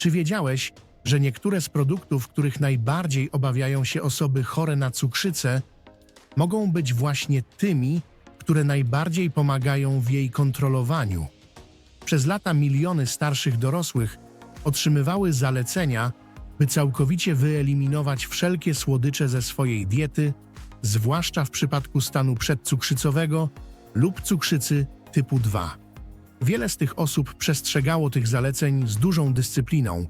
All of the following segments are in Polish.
Czy wiedziałeś, że niektóre z produktów, których najbardziej obawiają się osoby chore na cukrzycę, mogą być właśnie tymi, które najbardziej pomagają w jej kontrolowaniu? Przez lata miliony starszych dorosłych otrzymywały zalecenia, by całkowicie wyeliminować wszelkie słodycze ze swojej diety, zwłaszcza w przypadku stanu przedcukrzycowego lub cukrzycy typu 2. Wiele z tych osób przestrzegało tych zaleceń z dużą dyscypliną,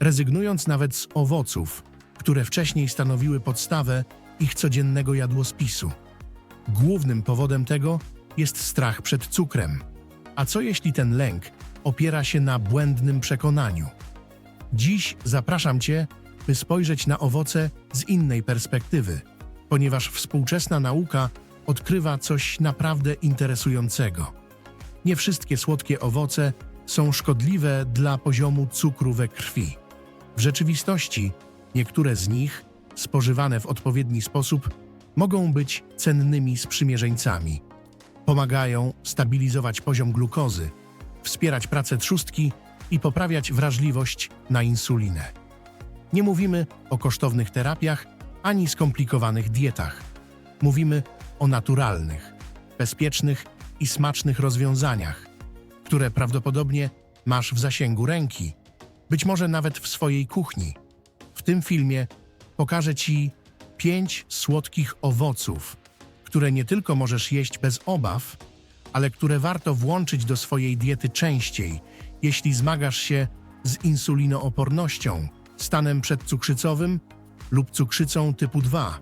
rezygnując nawet z owoców, które wcześniej stanowiły podstawę ich codziennego jadłospisu. Głównym powodem tego jest strach przed cukrem. A co jeśli ten lęk opiera się na błędnym przekonaniu? Dziś zapraszam Cię, by spojrzeć na owoce z innej perspektywy, ponieważ współczesna nauka odkrywa coś naprawdę interesującego. Nie wszystkie słodkie owoce są szkodliwe dla poziomu cukru we krwi. W rzeczywistości niektóre z nich, spożywane w odpowiedni sposób, mogą być cennymi sprzymierzeńcami. Pomagają stabilizować poziom glukozy, wspierać pracę trzustki i poprawiać wrażliwość na insulinę. Nie mówimy o kosztownych terapiach ani skomplikowanych dietach. Mówimy o naturalnych, bezpiecznych i smacznych rozwiązaniach, które prawdopodobnie masz w zasięgu ręki, być może nawet w swojej kuchni. W tym filmie pokażę Ci pięć słodkich owoców, które nie tylko możesz jeść bez obaw, ale które warto włączyć do swojej diety częściej, jeśli zmagasz się z insulinoopornością, stanem przedcukrzycowym lub cukrzycą typu 2.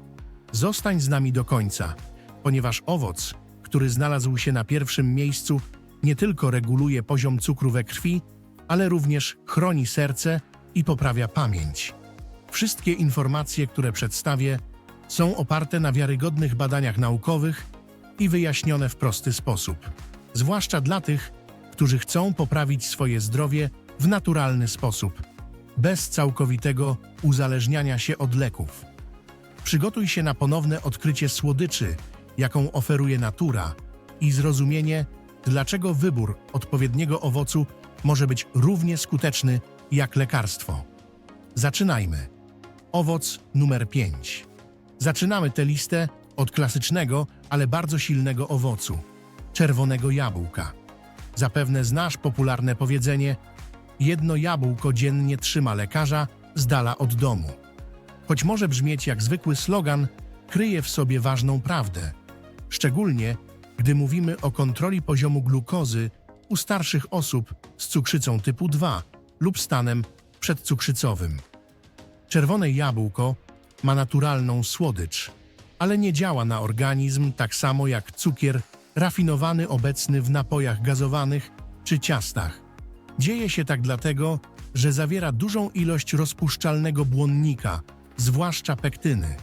Zostań z nami do końca, ponieważ owoc, który znalazł się na pierwszym miejscu, nie tylko reguluje poziom cukru we krwi, ale również chroni serce i poprawia pamięć. Wszystkie informacje, które przedstawię, są oparte na wiarygodnych badaniach naukowych i wyjaśnione w prosty sposób, zwłaszcza dla tych, którzy chcą poprawić swoje zdrowie w naturalny sposób, bez całkowitego uzależniania się od leków. Przygotuj się na ponowne odkrycie słodyczy, jaką oferuje natura, i zrozumienie, dlaczego wybór odpowiedniego owocu może być równie skuteczny jak lekarstwo. Zaczynajmy. Owoc numer 5. Zaczynamy tę listę od klasycznego, ale bardzo silnego owocu czerwonego jabłka. Zapewne znasz popularne powiedzenie: jedno jabłko dziennie trzyma lekarza z dala od domu. Choć może brzmieć jak zwykły slogan, kryje w sobie ważną prawdę. Szczególnie, gdy mówimy o kontroli poziomu glukozy u starszych osób z cukrzycą typu 2 lub stanem przedcukrzycowym. Czerwone jabłko ma naturalną słodycz, ale nie działa na organizm tak samo jak cukier rafinowany obecny w napojach gazowanych czy ciastach. Dzieje się tak dlatego, że zawiera dużą ilość rozpuszczalnego błonnika, zwłaszcza pektyny.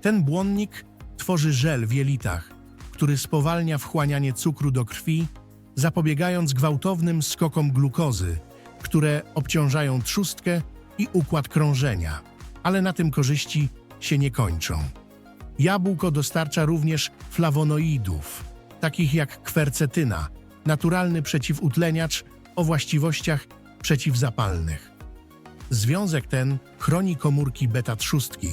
Ten błonnik tworzy żel w jelitach, który spowalnia wchłanianie cukru do krwi, zapobiegając gwałtownym skokom glukozy, które obciążają trzustkę i układ krążenia. Ale na tym korzyści się nie kończą. Jabłko dostarcza również flawonoidów, takich jak kwercetyna, naturalny przeciwutleniacz o właściwościach przeciwzapalnych. Związek ten chroni komórki beta-trzustki,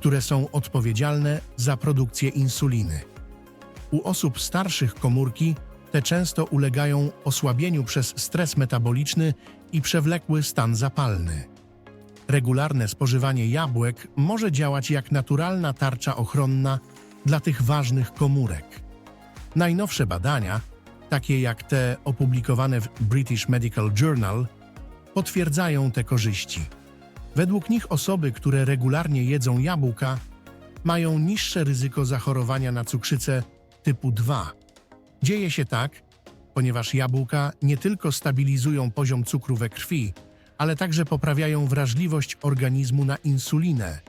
które są odpowiedzialne za produkcję insuliny. U osób starszych komórki te często ulegają osłabieniu przez stres metaboliczny i przewlekły stan zapalny. Regularne spożywanie jabłek może działać jak naturalna tarcza ochronna dla tych ważnych komórek. Najnowsze badania, takie jak te opublikowane w British Medical Journal, potwierdzają te korzyści. Według nich osoby, które regularnie jedzą jabłka, mają niższe ryzyko zachorowania na cukrzycę typu 2. Dzieje się tak, ponieważ jabłka nie tylko stabilizują poziom cukru we krwi, ale także poprawiają wrażliwość organizmu na insulinę,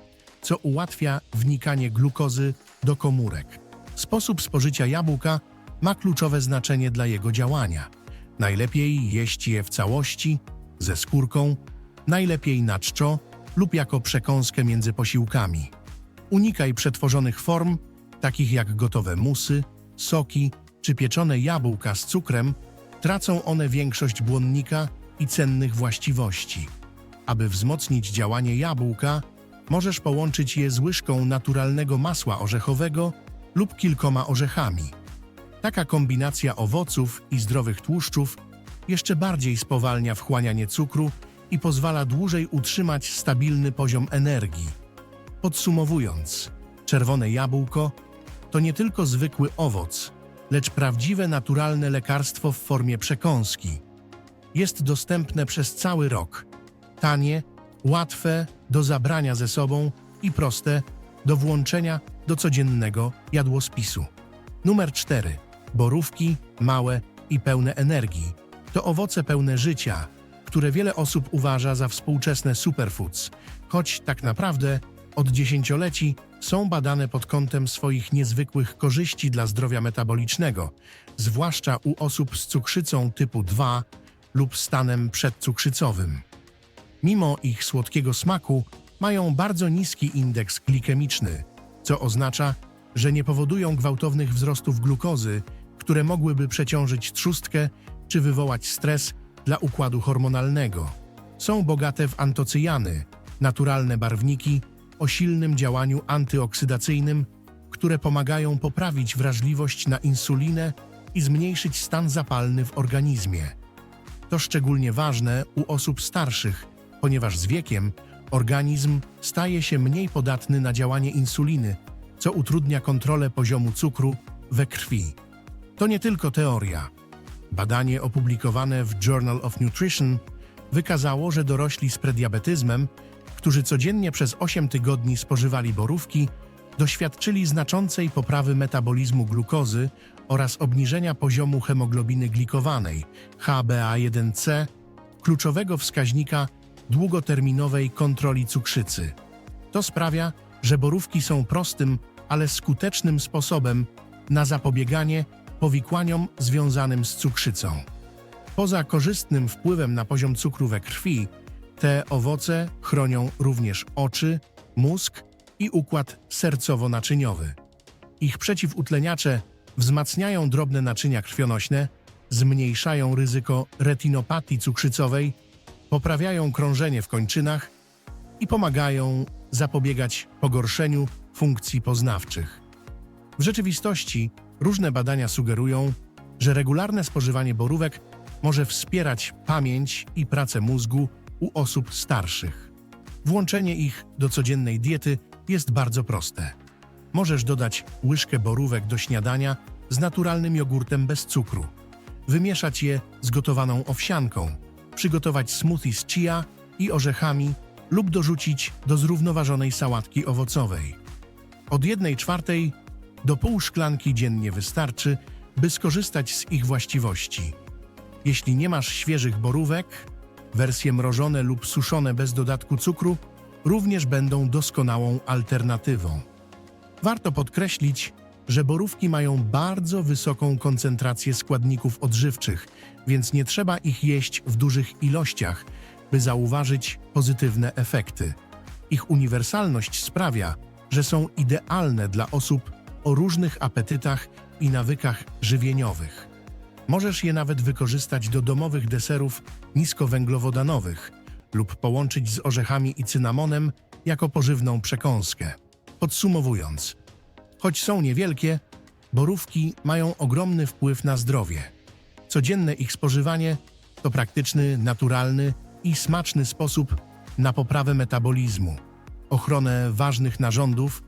co ułatwia wnikanie glukozy do komórek. Sposób spożycia jabłka ma kluczowe znaczenie dla jego działania. Najlepiej jeść je w całości, ze skórką, najlepiej na czczo lub jako przekąskę między posiłkami. Unikaj przetworzonych form, takich jak gotowe musy, soki czy pieczone jabłka z cukrem, tracą one większość błonnika i cennych właściwości. Aby wzmocnić działanie jabłka, możesz połączyć je z łyżką naturalnego masła orzechowego lub kilkoma orzechami. Taka kombinacja owoców i zdrowych tłuszczów jeszcze bardziej spowalnia wchłanianie cukru i pozwala dłużej utrzymać stabilny poziom energii. Podsumowując, czerwone jabłko to nie tylko zwykły owoc, lecz prawdziwe naturalne lekarstwo w formie przekąski. Jest dostępne przez cały rok. Tanie, łatwe do zabrania ze sobą i proste do włączenia do codziennego jadłospisu. Numer 4. Borówki małe i pełne energii. To owoce pełne życia, które wiele osób uważa za współczesne superfoods, choć tak naprawdę od dziesięcioleci są badane pod kątem swoich niezwykłych korzyści dla zdrowia metabolicznego, zwłaszcza u osób z cukrzycą typu 2 lub stanem przedcukrzycowym. Mimo ich słodkiego smaku, mają bardzo niski indeks glikemiczny, co oznacza, że nie powodują gwałtownych wzrostów glukozy, które mogłyby przeciążyć trzustkę czy wywołać stres dla układu hormonalnego. Są bogate w antocyjany, naturalne barwniki o silnym działaniu antyoksydacyjnym, które pomagają poprawić wrażliwość na insulinę i zmniejszyć stan zapalny w organizmie. To szczególnie ważne u osób starszych, ponieważ z wiekiem organizm staje się mniej podatny na działanie insuliny, co utrudnia kontrolę poziomu cukru we krwi. To nie tylko teoria. Badanie opublikowane w Journal of Nutrition wykazało, że dorośli z prediabetyzmem, którzy codziennie przez 8 tygodni spożywali borówki, doświadczyli znaczącej poprawy metabolizmu glukozy oraz obniżenia poziomu hemoglobiny glikowanej HbA1c, kluczowego wskaźnika długoterminowej kontroli cukrzycy. To sprawia, że borówki są prostym, ale skutecznym sposobem na zapobieganie powikłaniom związanym z cukrzycą. Poza korzystnym wpływem na poziom cukru we krwi, te owoce chronią również oczy, mózg i układ sercowo-naczyniowy. Ich przeciwutleniacze wzmacniają drobne naczynia krwionośne, zmniejszają ryzyko retinopatii cukrzycowej, poprawiają krążenie w kończynach i pomagają zapobiegać pogorszeniu funkcji poznawczych. W rzeczywistości różne badania sugerują, że regularne spożywanie borówek może wspierać pamięć i pracę mózgu u osób starszych. Włączenie ich do codziennej diety jest bardzo proste. Możesz dodać łyżkę borówek do śniadania z naturalnym jogurtem bez cukru, wymieszać je z gotowaną owsianką, przygotować smoothie z chia i orzechami lub dorzucić do zrównoważonej sałatki owocowej. Od jednej czwartej do pół szklanki dziennie wystarczy, by skorzystać z ich właściwości. Jeśli nie masz świeżych borówek, wersje mrożone lub suszone bez dodatku cukru również będą doskonałą alternatywą. Warto podkreślić, że borówki mają bardzo wysoką koncentrację składników odżywczych, więc nie trzeba ich jeść w dużych ilościach, by zauważyć pozytywne efekty. Ich uniwersalność sprawia, że są idealne dla osób o różnych apetytach i nawykach żywieniowych. Możesz je nawet wykorzystać do domowych deserów niskowęglowodanowych lub połączyć z orzechami i cynamonem jako pożywną przekąskę. Podsumowując, choć są niewielkie, borówki mają ogromny wpływ na zdrowie. Codzienne ich spożywanie to praktyczny, naturalny i smaczny sposób na poprawę metabolizmu, ochronę ważnych narządów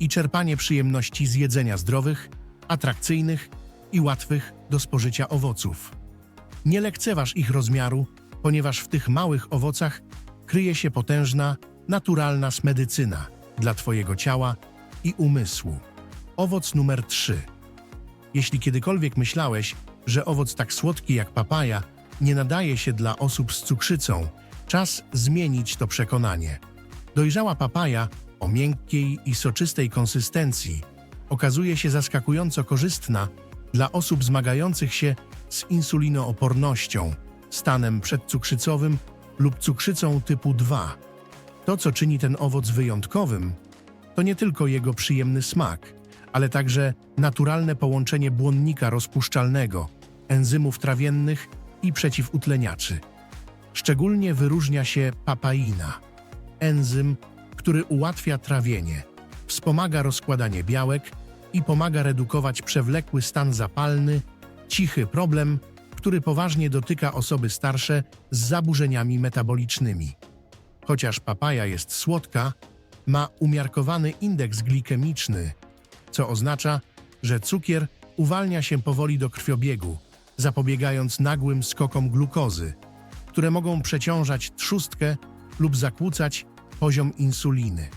i czerpanie przyjemności z jedzenia zdrowych, atrakcyjnych i łatwych do spożycia owoców. Nie lekceważ ich rozmiaru, ponieważ w tych małych owocach kryje się potężna, naturalna medycyna dla Twojego ciała i umysłu. Owoc numer 3. Jeśli kiedykolwiek myślałeś, że owoc tak słodki jak papaja nie nadaje się dla osób z cukrzycą, czas zmienić to przekonanie. Dojrzała papaja o miękkiej i soczystej konsystencji okazuje się zaskakująco korzystna dla osób zmagających się z insulinoopornością, stanem przedcukrzycowym lub cukrzycą typu 2. To, co czyni ten owoc wyjątkowym, to nie tylko jego przyjemny smak, ale także naturalne połączenie błonnika rozpuszczalnego, enzymów trawiennych i przeciwutleniaczy. Szczególnie wyróżnia się papaina, enzym, który ułatwia trawienie, wspomaga rozkładanie białek i pomaga redukować przewlekły stan zapalny, cichy problem, który poważnie dotyka osoby starsze z zaburzeniami metabolicznymi. Chociaż papaja jest słodka, ma umiarkowany indeks glikemiczny, co oznacza, że cukier uwalnia się powoli do krwiobiegu, zapobiegając nagłym skokom glukozy, które mogą przeciążać trzustkę lub zakłócać poziom insuliny.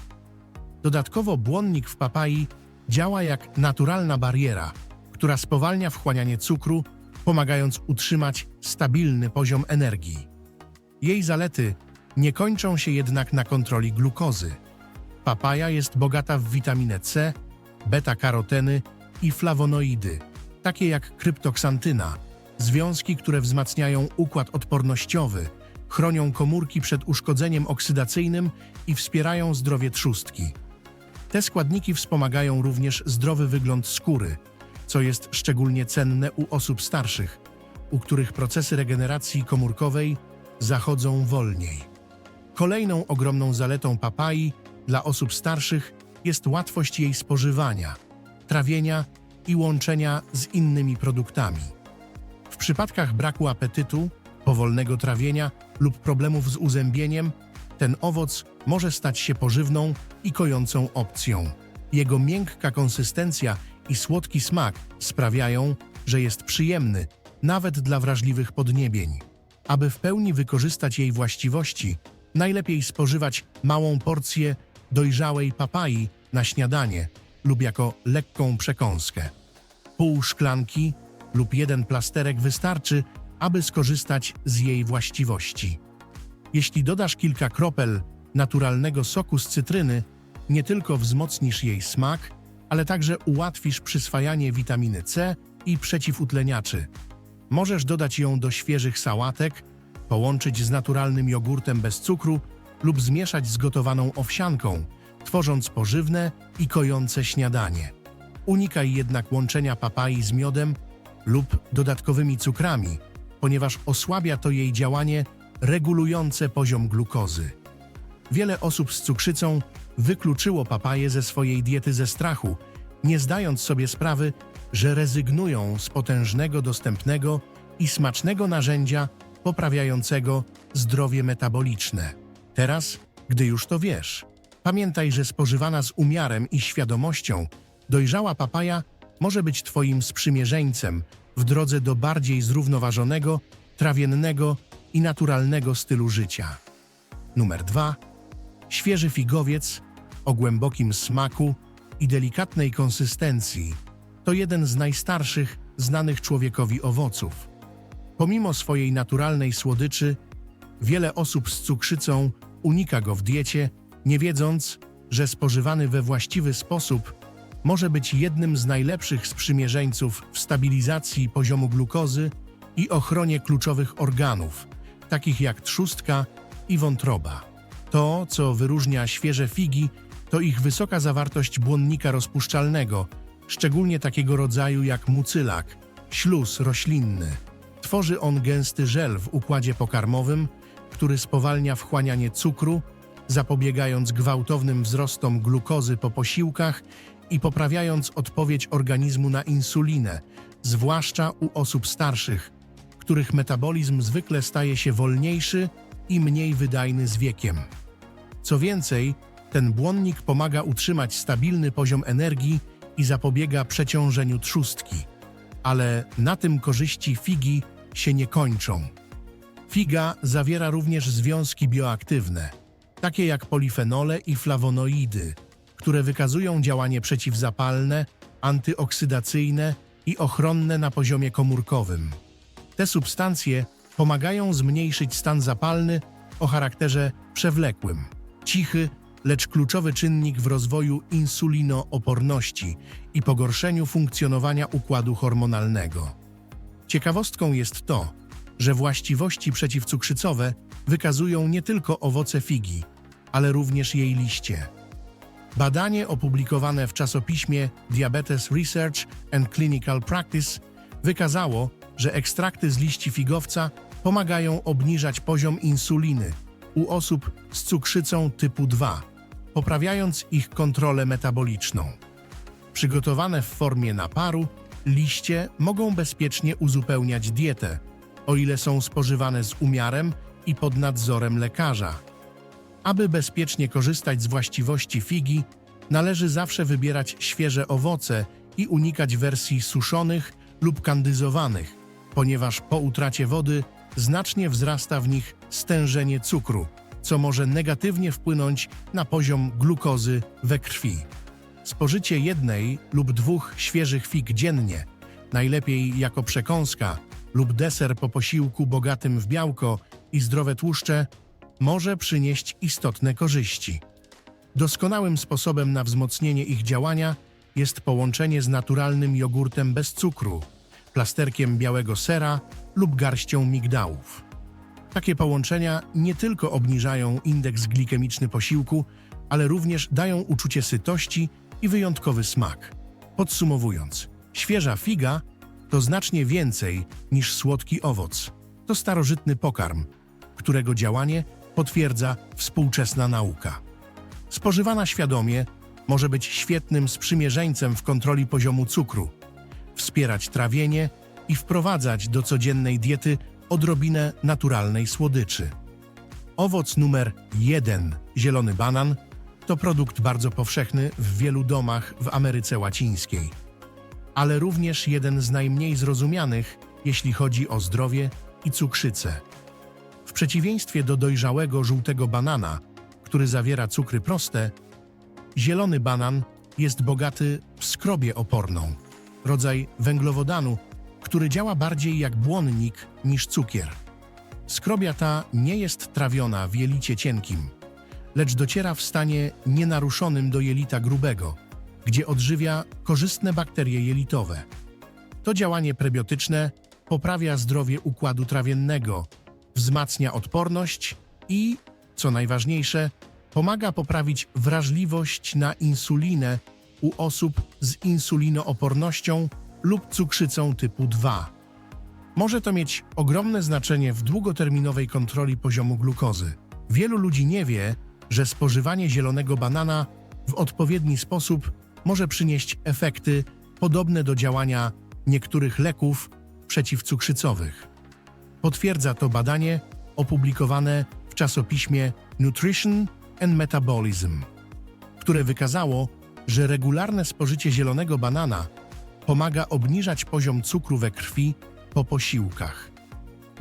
Dodatkowo błonnik w papai działa jak naturalna bariera, która spowalnia wchłanianie cukru, pomagając utrzymać stabilny poziom energii. Jej zalety nie kończą się jednak na kontroli glukozy. Papaja jest bogata w witaminę C, beta-karoteny i flawonoidy, takie jak kryptoksantyna, związki, które wzmacniają układ odpornościowy, chronią komórki przed uszkodzeniem oksydacyjnym i wspierają zdrowie trzustki. Te składniki wspomagają również zdrowy wygląd skóry, co jest szczególnie cenne u osób starszych, u których procesy regeneracji komórkowej zachodzą wolniej. Kolejną ogromną zaletą papai dla osób starszych jest łatwość jej spożywania, trawienia i łączenia z innymi produktami. W przypadkach braku apetytu, powolnego trawienia lub problemów z uzębieniem, ten owoc może stać się pożywną i kojącą opcją. Jego miękka konsystencja i słodki smak sprawiają, że jest przyjemny, nawet dla wrażliwych podniebień. Aby w pełni wykorzystać jej właściwości, najlepiej spożywać małą porcję dojrzałej papai na śniadanie lub jako lekką przekąskę. Pół szklanki lub jeden plasterek wystarczy, aby skorzystać z jej właściwości. Jeśli dodasz kilka kropel naturalnego soku z cytryny, nie tylko wzmocnisz jej smak, ale także ułatwisz przyswajanie witaminy C i przeciwutleniaczy. Możesz dodać ją do świeżych sałatek, połączyć z naturalnym jogurtem bez cukru lub zmieszać z gotowaną owsianką, tworząc pożywne i kojące śniadanie. Unikaj jednak łączenia papai z miodem lub dodatkowymi cukrami, ponieważ osłabia to jej działanie regulujące poziom glukozy. Wiele osób z cukrzycą wykluczyło papaję ze swojej diety ze strachu, nie zdając sobie sprawy, że rezygnują z potężnego, dostępnego i smacznego narzędzia poprawiającego zdrowie metaboliczne. Teraz, gdy już to wiesz, pamiętaj, że spożywana z umiarem i świadomością, dojrzała papaja może być Twoim sprzymierzeńcem w drodze do bardziej zrównoważonego, trawiennego i naturalnego stylu życia. Numer 2. Świeży figowiec o głębokim smaku i delikatnej konsystencji to jeden z najstarszych znanych człowiekowi owoców. Pomimo swojej naturalnej słodyczy, wiele osób z cukrzycą unika go w diecie, nie wiedząc, że spożywany we właściwy sposób może być jednym z najlepszych sprzymierzeńców w stabilizacji poziomu glukozy i ochronie kluczowych organów, takich jak trzustka i wątroba. To, co wyróżnia świeże figi, to ich wysoka zawartość błonnika rozpuszczalnego, szczególnie takiego rodzaju jak mucylak, śluz roślinny. Tworzy on gęsty żel w układzie pokarmowym, który spowalnia wchłanianie cukru, zapobiegając gwałtownym wzrostom glukozy po posiłkach i poprawiając odpowiedź organizmu na insulinę, zwłaszcza u osób starszych, których metabolizm zwykle staje się wolniejszy i mniej wydajny z wiekiem. Co więcej, ten błonnik pomaga utrzymać stabilny poziom energii i zapobiega przeciążeniu trzustki. Ale na tym korzyści figi się nie kończą. Figa zawiera również związki bioaktywne, takie jak polifenole i flawonoidy, które wykazują działanie przeciwzapalne, antyoksydacyjne i ochronne na poziomie komórkowym. Te substancje pomagają zmniejszyć stan zapalny o charakterze przewlekłym, cichy, lecz kluczowy czynnik w rozwoju insulinooporności i pogorszeniu funkcjonowania układu hormonalnego. Ciekawostką jest to, że właściwości przeciwcukrzycowe wykazują nie tylko owoce figi, ale również jej liście. Badanie opublikowane w czasopiśmie Diabetes Research and Clinical Practice wykazało, że ekstrakty z liści figowca pomagają obniżać poziom insuliny u osób z cukrzycą typu 2, poprawiając ich kontrolę metaboliczną. Przygotowane w formie naparu, liście mogą bezpiecznie uzupełniać dietę, o ile są spożywane z umiarem i pod nadzorem lekarza. Aby bezpiecznie korzystać z właściwości figi, należy zawsze wybierać świeże owoce i unikać wersji suszonych lub kandyzowanych, ponieważ po utracie wody znacznie wzrasta w nich stężenie cukru, co może negatywnie wpłynąć na poziom glukozy we krwi. Spożycie jednej lub dwóch świeżych fig dziennie, najlepiej jako przekąska lub deser po posiłku bogatym w białko i zdrowe tłuszcze, może przynieść istotne korzyści. Doskonałym sposobem na wzmocnienie ich działania jest połączenie z naturalnym jogurtem bez cukru, plasterkiem białego sera lub garścią migdałów. Takie połączenia nie tylko obniżają indeks glikemiczny posiłku, ale również dają uczucie sytości i wyjątkowy smak. Podsumowując, świeża figa to znacznie więcej niż słodki owoc. To starożytny pokarm, którego działanie potwierdza współczesna nauka. Spożywana świadomie może być świetnym sprzymierzeńcem w kontroli poziomu cukru, wspierać trawienie i wprowadzać do codziennej diety odrobinę naturalnej słodyczy. Owoc numer 1, zielony banan, to produkt bardzo powszechny w wielu domach w Ameryce Łacińskiej, ale również jeden z najmniej zrozumianych, jeśli chodzi o zdrowie i cukrzycę. Przeciwieństwie do dojrzałego żółtego banana, który zawiera cukry proste, zielony banan jest bogaty w skrobię oporną, rodzaj węglowodanu, który działa bardziej jak błonnik niż cukier. Skrobia ta nie jest trawiona w jelicie cienkim, lecz dociera w stanie nienaruszonym do jelita grubego, gdzie odżywia korzystne bakterie jelitowe. To działanie prebiotyczne poprawia zdrowie układu trawiennego, wzmacnia odporność i, co najważniejsze, pomaga poprawić wrażliwość na insulinę u osób z insulinoopornością lub cukrzycą typu 2. Może to mieć ogromne znaczenie w długoterminowej kontroli poziomu glukozy. Wielu ludzi nie wie, że spożywanie zielonego banana w odpowiedni sposób może przynieść efekty podobne do działania niektórych leków przeciwcukrzycowych. Potwierdza to badanie opublikowane w czasopiśmie Nutrition and Metabolism, które wykazało, że regularne spożycie zielonego banana pomaga obniżać poziom cukru we krwi po posiłkach.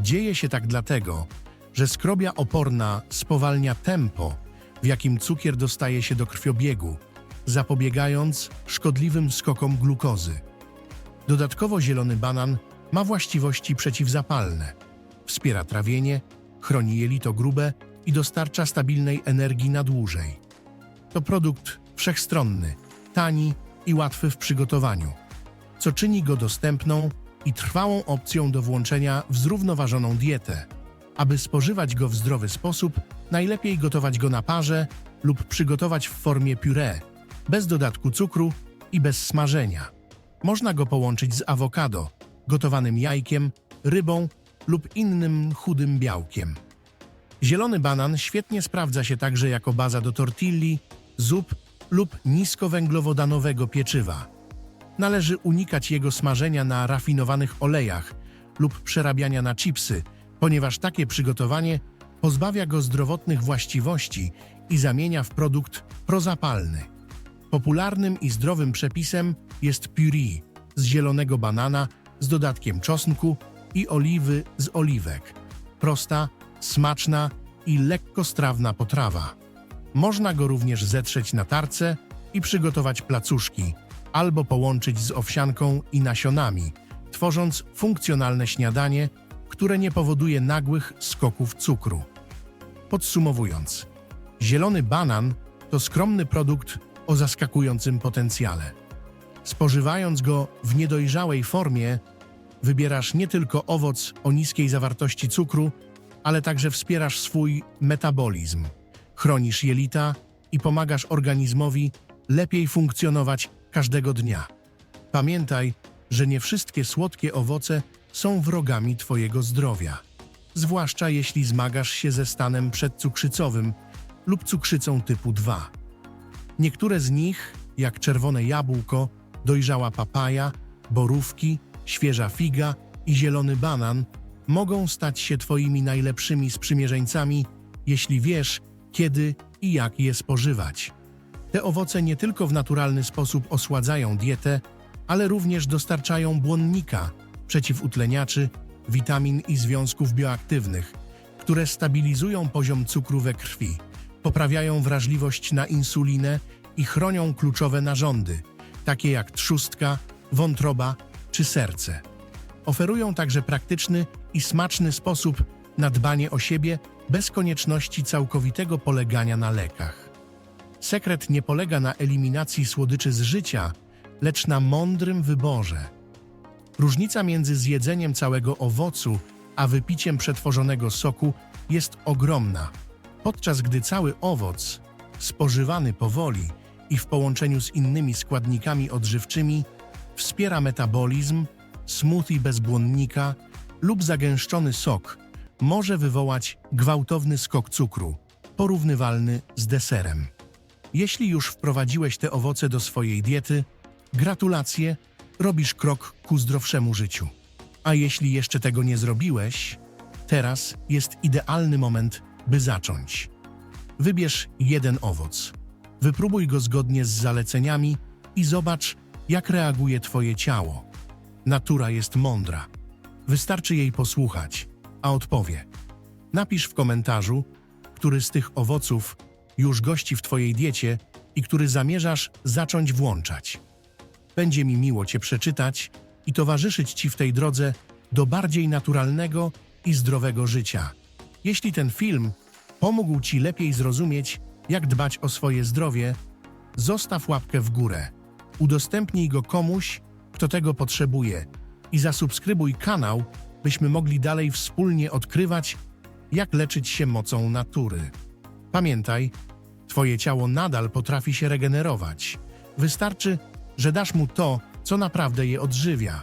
Dzieje się tak dlatego, że skrobia oporna spowalnia tempo, w jakim cukier dostaje się do krwiobiegu, zapobiegając szkodliwym skokom glukozy. Dodatkowo zielony banan ma właściwości przeciwzapalne. Wspiera trawienie, chroni jelito grube i dostarcza stabilnej energii na dłużej. To produkt wszechstronny, tani i łatwy w przygotowaniu, co czyni go dostępną i trwałą opcją do włączenia w zrównoważoną dietę. Aby spożywać go w zdrowy sposób, najlepiej gotować go na parze lub przygotować w formie puree, bez dodatku cukru i bez smażenia. Można go połączyć z awokado, gotowanym jajkiem, rybą lub innym chudym białkiem. Zielony banan świetnie sprawdza się także jako baza do tortilli, zup lub niskowęglowodanowego pieczywa. Należy unikać jego smażenia na rafinowanych olejach lub przerabiania na chipsy, ponieważ takie przygotowanie pozbawia go zdrowotnych właściwości i zamienia w produkt prozapalny. Popularnym i zdrowym przepisem jest puree z zielonego banana z dodatkiem czosnku i oliwy z oliwek. Prosta, smaczna i lekkostrawna potrawa. Można go również zetrzeć na tarce i przygotować placuszki, albo połączyć z owsianką i nasionami, tworząc funkcjonalne śniadanie, które nie powoduje nagłych skoków cukru. Podsumowując, zielony banan to skromny produkt o zaskakującym potencjale. Spożywając go w niedojrzałej formie, wybierasz nie tylko owoc o niskiej zawartości cukru, ale także wspierasz swój metabolizm, chronisz jelita i pomagasz organizmowi lepiej funkcjonować każdego dnia. Pamiętaj, że nie wszystkie słodkie owoce są wrogami Twojego zdrowia. zwłaszcza jeśli zmagasz się ze stanem przedcukrzycowym lub cukrzycą typu 2. Niektóre z nich, jak czerwone jabłko, dojrzała papaja, borówki, świeża figa i zielony banan, mogą stać się Twoimi najlepszymi sprzymierzeńcami, jeśli wiesz, kiedy i jak je spożywać. Te owoce nie tylko w naturalny sposób osładzają dietę, ale również dostarczają błonnika, przeciwutleniaczy, witamin i związków bioaktywnych, które stabilizują poziom cukru we krwi, poprawiają wrażliwość na insulinę i chronią kluczowe narządy, takie jak trzustka, wątroba czy serce. Oferują także praktyczny i smaczny sposób na dbanie o siebie bez konieczności całkowitego polegania na lekach. Sekret nie polega na eliminacji słodyczy z życia, lecz na mądrym wyborze. Różnica między zjedzeniem całego owocu a wypiciem przetworzonego soku jest ogromna, podczas gdy cały owoc, spożywany powoli i w połączeniu z innymi składnikami odżywczymi, wspiera metabolizm, smoothie bez błonnika lub zagęszczony sok może wywołać gwałtowny skok cukru, porównywalny z deserem. Jeśli już wprowadziłeś te owoce do swojej diety, gratulacje, robisz krok ku zdrowszemu życiu. A jeśli jeszcze tego nie zrobiłeś, teraz jest idealny moment, by zacząć. Wybierz jeden owoc. Wypróbuj go zgodnie z zaleceniami i zobacz, jak reaguje Twoje ciało. Natura jest mądra. Wystarczy jej posłuchać, a odpowie. Napisz w komentarzu, który z tych owoców już gości w Twojej diecie i który zamierzasz zacząć włączać. Będzie mi miło Cię przeczytać i towarzyszyć Ci w tej drodze do bardziej naturalnego i zdrowego życia. Jeśli ten film pomógł Ci lepiej zrozumieć, jak dbać o swoje zdrowie, zostaw łapkę w górę, udostępnij go komuś, kto tego potrzebuje i zasubskrybuj kanał, byśmy mogli dalej wspólnie odkrywać, jak leczyć się mocą natury. Pamiętaj, Twoje ciało nadal potrafi się regenerować. Wystarczy, że dasz mu to, co naprawdę je odżywia.